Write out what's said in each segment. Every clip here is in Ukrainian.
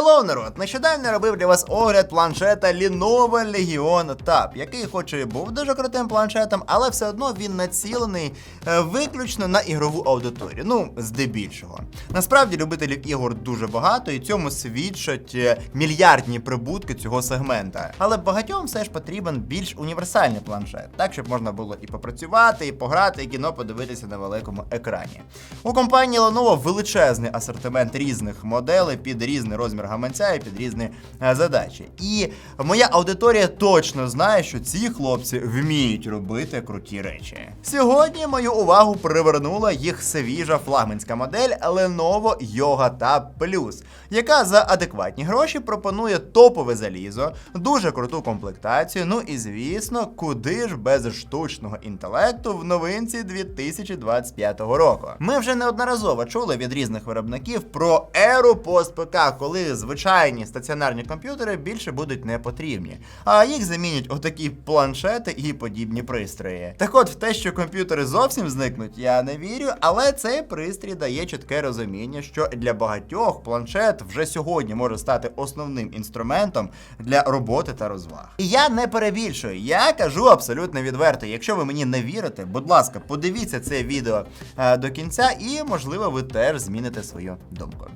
Hello, народ! Нещодавно робив для вас огляд планшета Lenovo Legion Tab, який хоч і був дуже крутим планшетом, але все одно він націлений е, виключно на ігрову аудиторію. Ну, здебільшого. Насправді любителів ігор дуже багато, і цьому свідчать е, мільярдні прибутки цього сегмента. Але багатьом все ж потрібен більш універсальний планшет, так щоб можна було і попрацювати, і пограти, і кіно подивитися на великому екрані. У компанії Lenovo величезний асортимент різних моделей під різний розмір гаманця і під різні е, задачі. І моя аудиторія точно знає, що ці хлопці вміють робити круті речі. Сьогодні мою увагу привернула їх свіжа флагманська модель Lenovo Yoga Tab Plus, яка за адекватні гроші пропонує топове залізо, дуже круту комплектацію. Ну і звісно, куди ж без штучного інтелекту в новинці 2025 року. Ми вже неодноразово чули від різних виробників про еру пост ПК, коли звичайні стаціонарні комп'ютери більше будуть не потрібні, а їх замінять отакі планшети і подібні пристрої. Так от в те, що комп'ютери зовсім зникнуть, я не вірю, але цей пристрій дає чітке розуміння, що для багатьох планшет вже сьогодні може стати основним інструментом для роботи та розваг. І я не перебільшую, я кажу абсолютно відверто. Якщо ви мені не вірите, будь ласка, подивіться це відео е, до кінця, і можливо ви теж зміните свою думку.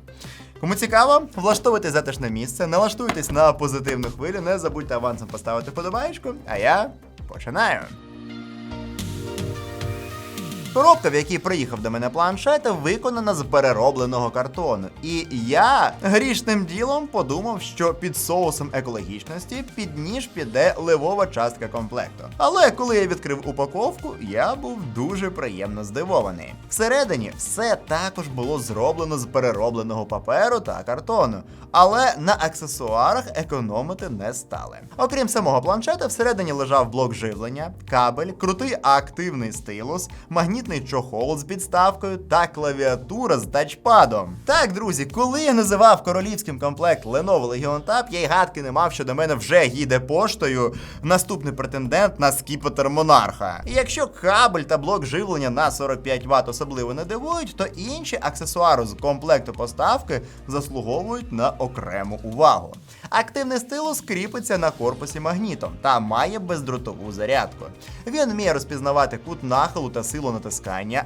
Кому цікаво, влаштовуйте затишне місце, налаштуйтесь на позитивну хвилю, не забудьте авансом поставити подобаєчку, а я починаю. Коробка, в якій приїхав до мене планшет, виконана з переробленого картону. І я грішним ділом подумав, що під соусом екологічності під ніж піде ливова частка комплекту. Але коли я відкрив упаковку, я був дуже приємно здивований. Всередині все також було зроблено з переробленого паперу та картону, але на аксесуарах економити не стали. Окрім самого планшета, всередині лежав блок живлення, кабель, крутий активний стилус, магнітний чохол з підставкою та клавіатура з тачпадом. Так, друзі, коли я називав королівським комплект Lenovo Legion Tab, я й гадки не мав, що до мене вже їде поштою наступний претендент на скіпетр монарха. І якщо кабель та блок живлення на 45 Вт особливо не дивують, то інші аксесуари з комплекту поставки заслуговують на окрему увагу. Активний стилус кріпиться на корпусі магнітом та має бездротову зарядку. Він вміє розпізнавати кут нахилу та силу натискання,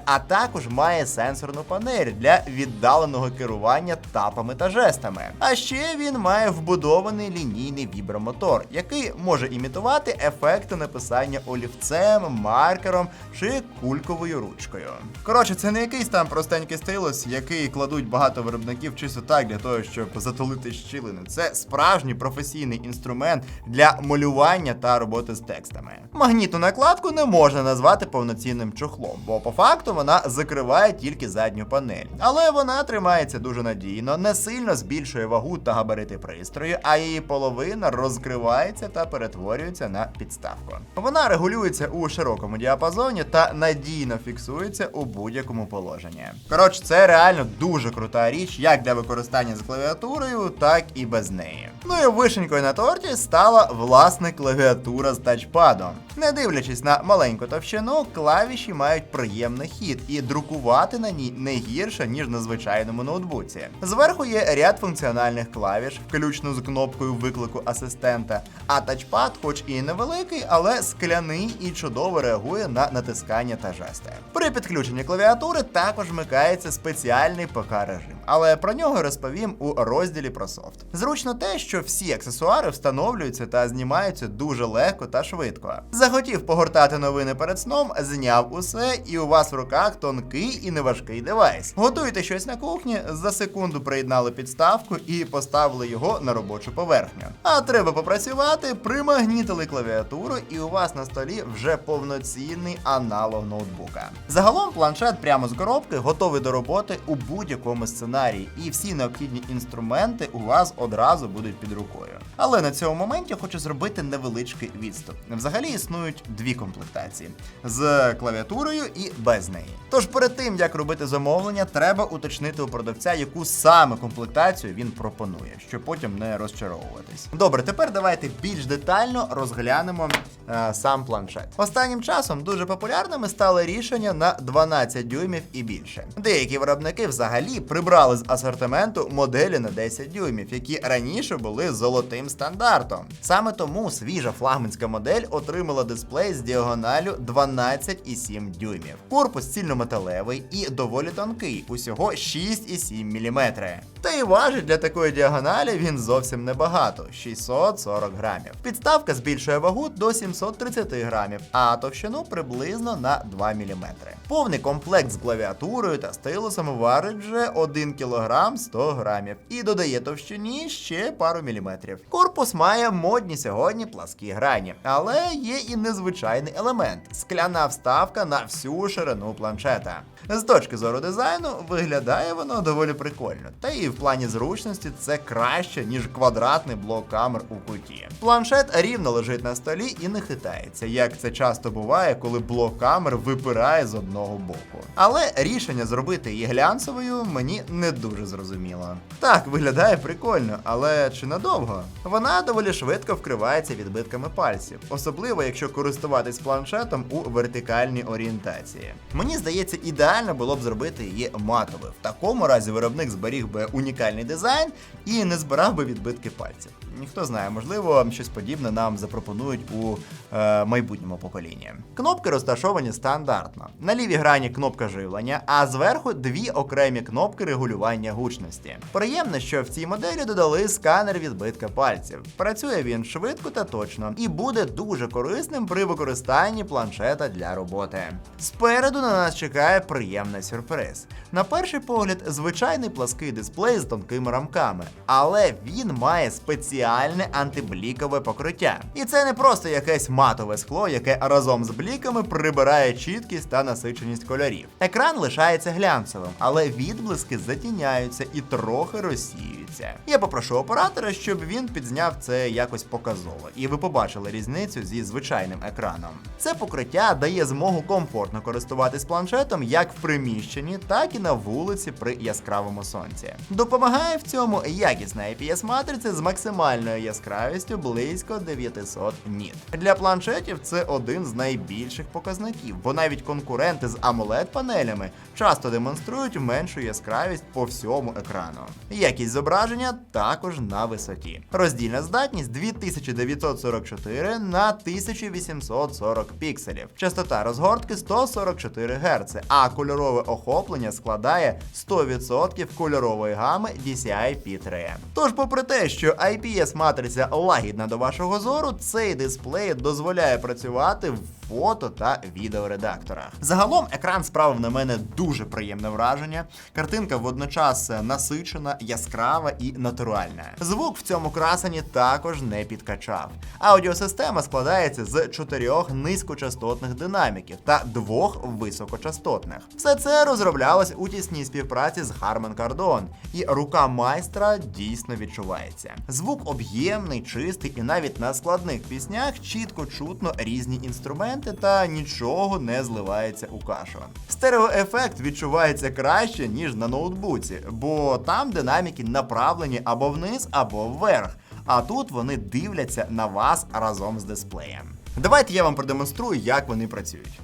а також має сенсорну панель для віддаленого керування тапами та жестами. А ще він має вбудований лінійний вібромотор, який може імітувати ефекти написання олівцем, маркером чи кульковою ручкою. Коротше, це не якийсь там простенький стилус, який кладуть багато виробників чисто так для того, щоб затулити щілини. Це справжній професійний інструмент для малювання та роботи з текстами. Магнітну накладку не можна назвати повноцінним чохлом, бо по факту вона закриває тільки задню панель. Але вона тримається дуже надійно, не сильно збільшує вагу та габарити пристрою, а її половина розкривається та перетворюється на підставку. Вона регулюється у широкому діапазоні та надійно фіксується у будь-якому положенні. Коротше, це реально дуже крута річ, як для використання з клавіатурою, так і без неї. Ну і вишенькою на торті стала власне клавіатура з тачпадом. Не дивлячись на маленьку товщину, клавіші мають приємний хід і друкувати на ній не гірше, ніж на звичайному ноутбуці. Зверху є ряд функціональних клавіш, включно з кнопкою виклику асистента. А тачпад, хоч і невеликий, але скляний і чудово реагує на натискання та жести. При підключенні клавіатури також вмикається спеціальний ПК режим, але про нього розповім у розділі про софт. Зручно те, що всі аксесуари встановлюються та знімаються дуже легко та швидко. Захотів погортати новини перед сном, зняв усе, і у вас в руках тонкий і неважкий девайс. Готуєте щось на кухні, за секунду приєднали підставку і поставили його на робочу поверхню. А треба попрацювати, примагнітили клавіатуру, і у вас на столі вже повноцінний аналог ноутбука. Загалом планшет прямо з коробки готовий до роботи у будь-якому сценарії, і всі необхідні інструменти у вас одразу будуть під рукою. Але на цьому моменті хочу зробити невеличкий відступ. Взагалі існують дві комплектації з клавіатурою і без неї. Тож перед тим як робити замовлення, треба уточнити у продавця, яку саме комплектацію він пропонує, щоб потім не розчаровуватись. Добре, тепер давайте більш детально розглянемо е, сам планшет. Останнім часом дуже популярними стали рішення на 12 дюймів і більше. Деякі виробники взагалі прибрали прибрали з асортименту моделі на 10 дюймів, які раніше були золотим стандартом. Саме тому свіжа флагманська модель отримала дисплей з діагоналю 12,7 дюймів. Корпус цільнометалевий і доволі тонкий, усього 6,7 мм. Та й важить для такої діагоналі він зовсім небагато 640 грамів. Підставка збільшує вагу до 730 грамів, а товщину приблизно на 2 мм. Повний комплект з клавіатурою та стилусом варить вже 1 кг 100 грамів і додає товщині ще пару міліметрів. Корпус має модні сьогодні пласкі грані, але є і незвичайний елемент скляна вставка на всю ширину планшета. З точки зору дизайну виглядає воно доволі прикольно, та і в плані зручності це краще, ніж квадратний блок камер у куті. Планшет рівно лежить на столі і не хитається, як це часто буває, коли блок камер випирає з одного боку. Але рішення зробити її глянцевою мені не дуже зрозуміло. Так, виглядає прикольно, але чи надовго? Вона доволі швидко вкривається відбитками пальців, особливо якщо користуватись планшетом у вертикальній орієнтації. Мені здається, ідеально було б зробити її матовою. В такому разі виробник зберіг би унікальний дизайн і не збирав би відбитки пальців. Ніхто знає, можливо, щось подібне нам запропонують у е, майбутньому поколінні. Кнопки розташовані стандартно. На лівій грані кнопка живлення, а зверху дві окремі кнопки регулювання гучності. Приємно, що в цій моделі додали сканер відбитка пальців. Працює він швидко та точно і буде дуже корисним при використанні планшета для роботи. Спереду на нас чекає приємний сюрприз. На перший погляд, звичайний плаский дисплей з тонкими рамками, але він має спеціальне антиблікове покриття. І це не просто якесь матове скло, яке разом з бліками прибирає чіткість та насиченість кольорів. Екран лишається глянцевим, але відблиски затіняються і трохи розсіюються. Я попрошу оператора, щоб він підзняв це якось показово, і ви побачили різницю зі звичайним екраном. Це покриття дає змогу комфортно користуватись планшетом як в приміщенні, так і на вулиці при яскравому сонці. Допомагає в цьому якісна IPS-матриця з максимальною яскравістю близько 900 ніт. Для планшетів це один з найбільших показників, бо навіть конкуренти з amoled панелями часто демонструють меншу яскравість по всьому екрану. Якість зображення також на висоті. Роздільна здатність 2944 на 1840 пікселів. Частота розгортки 144 Гц, а кольорове охоплення складає 100% кольорової гами DCI P3. Тож, попри те, що IPS-матриця лагідна до вашого зору, цей дисплей дозволяє працювати в фото та відеоредакторах. Загалом екран справив на мене дуже приємне враження. Картинка водночас насичена, яскрава і натуральна. Звук в цьому красені також не підкачав. Аудіосистема складається з чотирьох низькочастотних динаміків та двох високочастотних. Все це розроблялось у тісній співпраці з Harman Kardon, і рука майстра дійсно відчувається. Звук об'ємний, чистий, і навіть на складних піснях чітко чутно різні інструменти та нічого не зливається у кашу. Стереоефект відчувається краще, ніж на ноутбуці, бо там динаміки направлені або вниз, або вверх. А тут вони дивляться на вас разом з дисплеєм. Давайте я вам продемонструю, як вони працюють.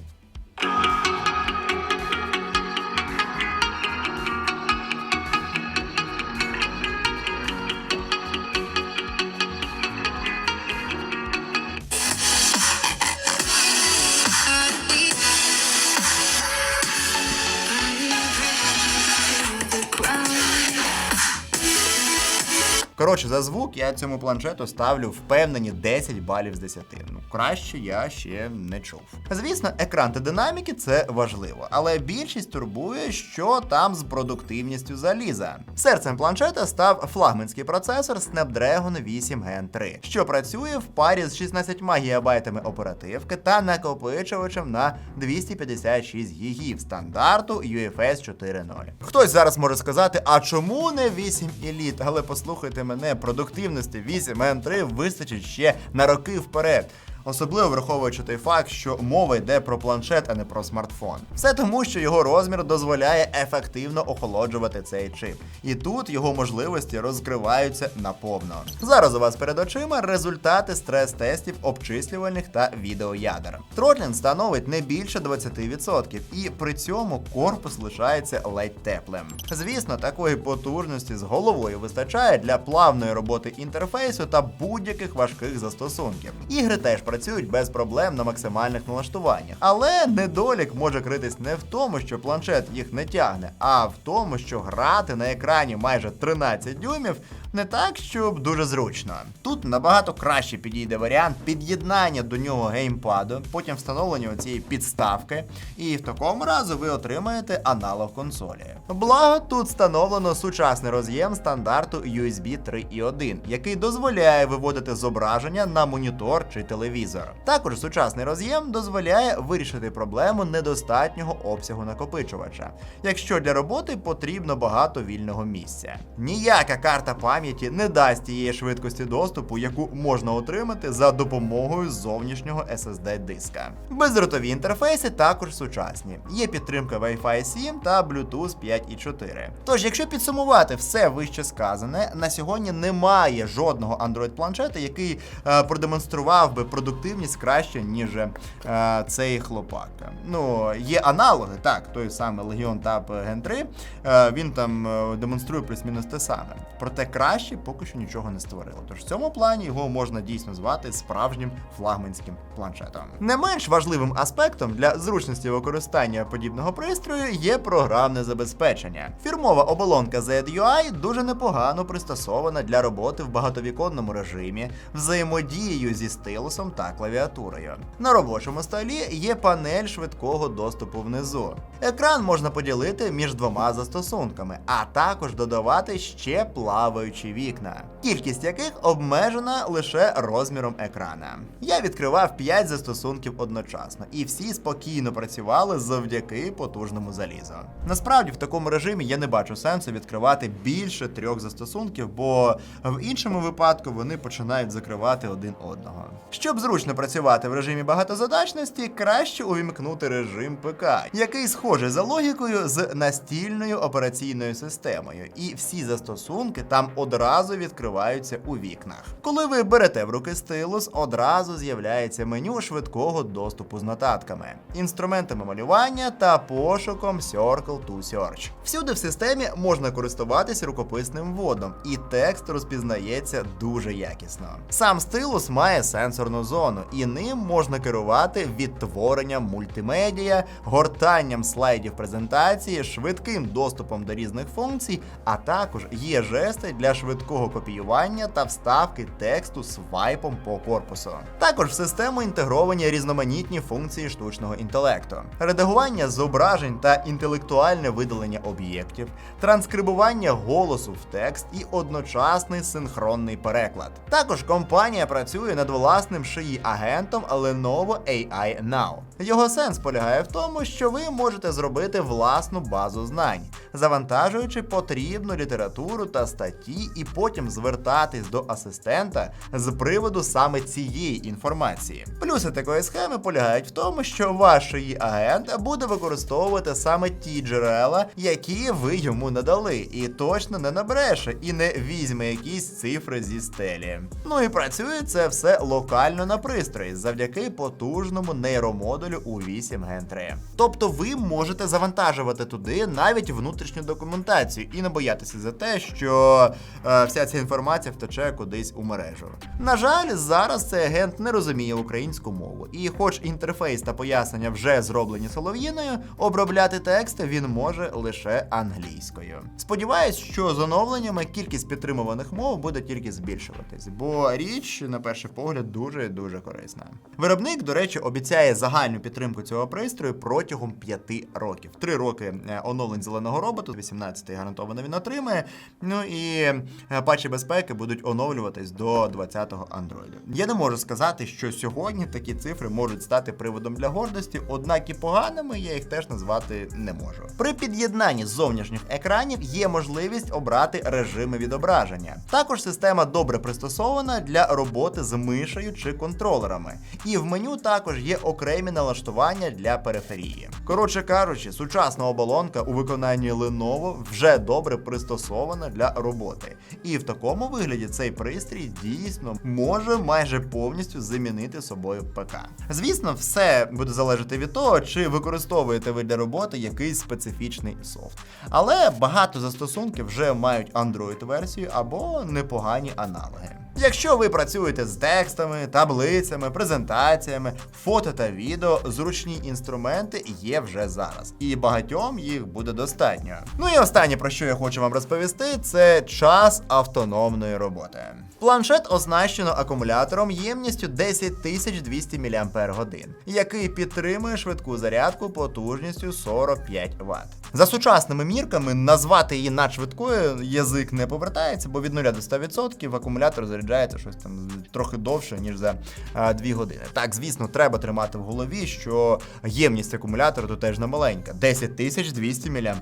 Коротше, за звук я цьому планшету ставлю впевнені 10 балів з 10. Ну, краще я ще не чув. Звісно, екран та динаміки це важливо, але більшість турбує, що там з продуктивністю заліза. Серцем планшета став флагманський процесор Snapdragon 8 Gen 3, що працює в парі з 16 ГБ оперативки та накопичувачем на 256 ГБ стандарту UFS 4.0. Хтось зараз може сказати, а чому не 8 Elite? Але послухайте мене, продуктивності 8М3 вистачить ще на роки вперед. Особливо враховуючи той факт, що мова йде про планшет, а не про смартфон. Все тому, що його розмір дозволяє ефективно охолоджувати цей чип, і тут його можливості розкриваються наповно. Зараз у вас перед очима результати стрес-тестів обчислювальних та відеоядер. Тротлін становить не більше 20%, і при цьому корпус лишається ледь теплим. Звісно, такої потужності з головою вистачає для плавної роботи інтерфейсу та будь-яких важких застосунків. Ігри теж працюють без проблем на максимальних налаштуваннях, але недолік може критись не в тому, що планшет їх не тягне, а в тому, що грати на екрані майже 13 дюймів не так, щоб дуже зручно. Тут набагато краще підійде варіант під'єднання до нього геймпаду, потім встановлення цієї підставки, і в такому разі ви отримаєте аналог консолі. Благо, тут встановлено сучасний роз'єм стандарту USB 3.1, який дозволяє виводити зображення на монітор чи телевізор. Також сучасний роз'єм дозволяє вирішити проблему недостатнього обсягу накопичувача, якщо для роботи потрібно багато вільного місця. Ніяка карта пам'яті не дасть тієї швидкості доступу, яку можна отримати за допомогою зовнішнього SSD диска. Бездротові інтерфейси також сучасні. Є підтримка Wi-Fi 7 та Bluetooth 5.4. Тож, якщо підсумувати все вище сказане, на сьогодні немає жодного Android планшета, який е, продемонстрував би продуктивність краще, ніж е, цей хлопак. Ну, є аналоги, так, той самий Legion Tab Gen 3, е, він там е, демонструє плюс-мінус те саме. Проте краще поки що нічого не створило. Тож в цьому плані його можна дійсно звати справжнім флагманським планшетом. Не менш важливим аспектом для зручності використання подібного пристрою є програмне забезпечення. Фірмова оболонка ZUI дуже непогано пристосована для роботи в багатовіконному режимі, взаємодією зі стилусом та клавіатурою. На робочому столі є панель швидкого доступу внизу. Екран можна поділити між двома застосунками, а також додавати ще плаваючі вікна, кількість яких обмежена лише розміром екрана. Я відкривав 5 застосунків одночасно, і всі спокійно працювали завдяки потужному залізу. Насправді, в такому режимі я не бачу сенсу відкривати більше трьох застосунків, бо в іншому випадку вони починають закривати один одного. Щоб зручно працювати в режимі багатозадачності, краще увімкнути режим ПК, який схожий за логікою з настільною операційною системою, і всі застосунки там одразу відкриваються у вікнах. Коли ви берете в руки стилус, одразу з'являється меню швидкого доступу з нотатками, інструментами малювання та пошуком Circle to Search. Всюди в системі можна користуватися рукописним вводом, і текст розпізнається дуже якісно. Сам стилус має сенсорну зону, і ним можна керувати відтворенням мультимедіа, гортанням слайдів презентації, швидким доступом до різних функцій, а також є жести для швидкого копіювання та вставки тексту свайпом по корпусу. Також в систему інтегровані різноманітні функції штучного інтелекту, редагування зображень та інтелектуальне видалення об'єктів, транскрибування голосу в текст і одночасний синхронний переклад. Також компанія працює над власним шиї агентом Lenovo AI Now. Його сенс полягає в тому, що ви можете зробити власну базу знань, завантажуючи потрібну літературу та статті, і потім звертатись до асистента з приводу саме цієї інформації. Плюси такої схеми полягають в тому, що ваш агент буде використовувати саме ті джерела, які ви йому надали, і точно не набреше і не візьме якісь цифри зі стелі. Ну і працює це все локально на пристрої завдяки потужному нейромодулю у 8 Gen 3. Тобто ви можете завантажувати туди навіть внутрішню документацію і не боятися за те, що вся ця інформація втече кудись у мережу. На жаль, зараз цей агент не розуміє українську мову, і, хоч інтерфейс та пояснення вже зроблені солов'їною, обробляти текст він може лише англійською. Сподіваюсь, що з оновленнями кількість підтримуваних мов буде тільки збільшуватись, бо річ, на перший погляд, дуже дуже корисна. Виробник, до речі, обіцяє загальну підтримку цього пристрою протягом 5 років. 3 роки е, оновлень зеленого роботу, 18-й гарантовано він отримає. Ну і е, патчі безпеки будуть оновлюватись до 20-го Android. Я не можу сказати, що сьогодні такі цифри можуть стати приводом для гордості, однак і поганими я їх теж назвати не можу. При під'єднанні зовнішніх екранів є можливість обрати режими відображення. Також система добре пристосована для роботи з мишею чи контролерами. І в меню також є окремі налаштування для периферії. Коротше кажучи, сучасна оболонка у виконанні Lenovo вже добре пристосована для роботи. І в такому вигляді цей пристрій дійсно може майже повністю замінити собою ПК. Звісно, все буде залежати від того, чи використовуєте ви для роботи якийсь специфічний софт. Але багато застосунків вже мають Android-версію або непогані аналоги. Якщо ви працюєте з текстами, таблицями, презентаціями, фото та відео, зручні інструменти є вже зараз, і багатьом їх буде достатньо. Ну і останнє, про що я хочу вам розповісти, це час автономної роботи. Планшет оснащено акумулятором ємністю 10200 мАч, який підтримує швидку зарядку потужністю 45 Вт. За сучасними мірками назвати її надшвидкою язик не повертається, бо від 0 до 100% акумулятор заряджається щось там трохи довше, ніж за 2 години. Так, звісно, треба тримати в голові, що ємність акумулятора тут теж не маленька 10200 мАч.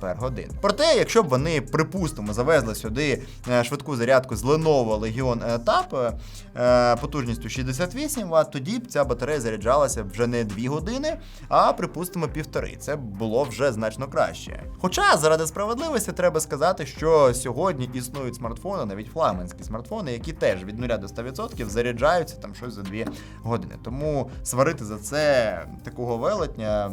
Проте, якщо б вони, припустимо, завезли сюди е, швидку зарядку з Lenovo Legion Tab е, потужністю 68 Вт, тоді б ця батарея заряджалася вже не 2 години, а припустимо півтори. Це було вже значно краще. Хоча заради справедливості треба сказати, що сьогодні існують смартфони, навіть флагманські смартфони, які теж від 0 до 100% заряджаються там щось за 2 години. Тому сварити за це такого велетня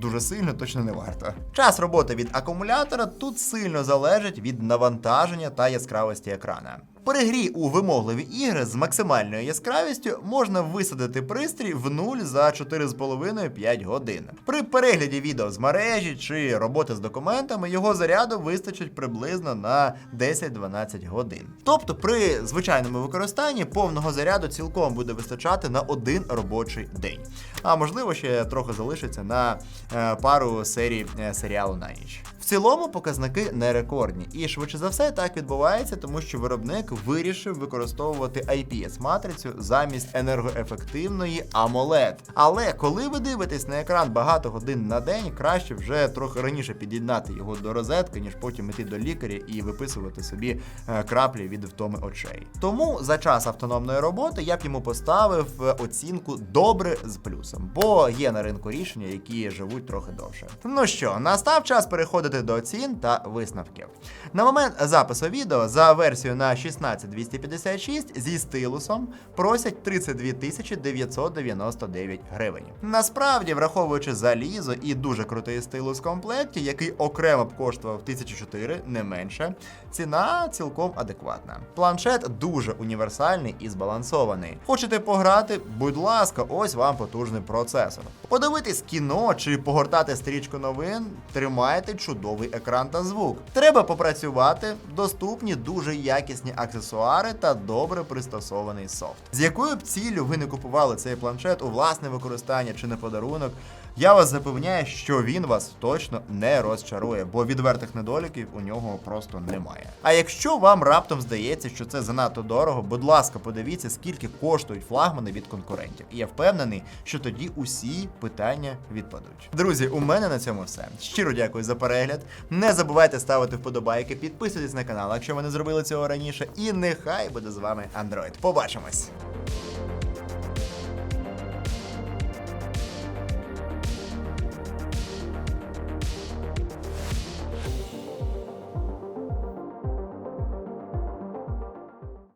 дуже сильно точно не варто. Час роботи від акумулятора тут сильно залежить від навантаження та яскравості екрана. При грі у вимогливі ігри з максимальною яскравістю можна висадити пристрій в нуль за 4,5-5 годин. При перегляді відео з мережі чи роботи з документами його заряду вистачить приблизно на 10-12 годин. Тобто при звичайному використанні повного заряду цілком буде вистачати на один робочий день. А можливо ще трохи залишиться на е, пару серій е, серіалу на ніч. В цілому показники не рекордні, і швидше за все так відбувається, тому що виробник вирішив використовувати IPS-матрицю замість енергоефективної AMOLED. Але коли ви дивитесь на екран багато годин на день, краще вже трохи раніше під'єднати його до розетки, ніж потім іти до лікаря і виписувати собі е, краплі від втоми очей. Тому за час автономної роботи я б йому поставив е, оцінку добре з плюсом, бо є на ринку рішення, які живуть трохи довше. Ну що, настав час переходити до оцін та висновків. На момент запису відео за версію на 16256 зі стилусом просять 32 999 гривень. Насправді, враховуючи залізо і дуже крутий стилус в комплекті, який окремо б коштував 1004, не менше, ціна цілком адекватна. Планшет дуже універсальний і збалансований. Хочете пограти? Будь ласка, ось вам потужний процесор. Подивитись кіно чи погортати стрічку новин, тримайте чудовий екран та звук. Треба попрацювати, доступні дуже якісні аксесуари та добре пристосований софт. З якою б ціллю ви не купували цей планшет у власне використання чи на подарунок, я вас запевняю, що він вас точно не розчарує, бо відвертих недоліків у нього просто немає. А якщо вам раптом здається, що це занадто дорого, будь ласка, подивіться, скільки коштують флагмани від конкурентів. І я впевнений, що тоді усі питання відпадуть. Друзі, у мене на цьому все. Щиро дякую за перегляд. Не забувайте ставити вподобайки, підписуйтесь на канал, якщо ви не зробили цього раніше. І нехай буде з вами Android. Побачимось!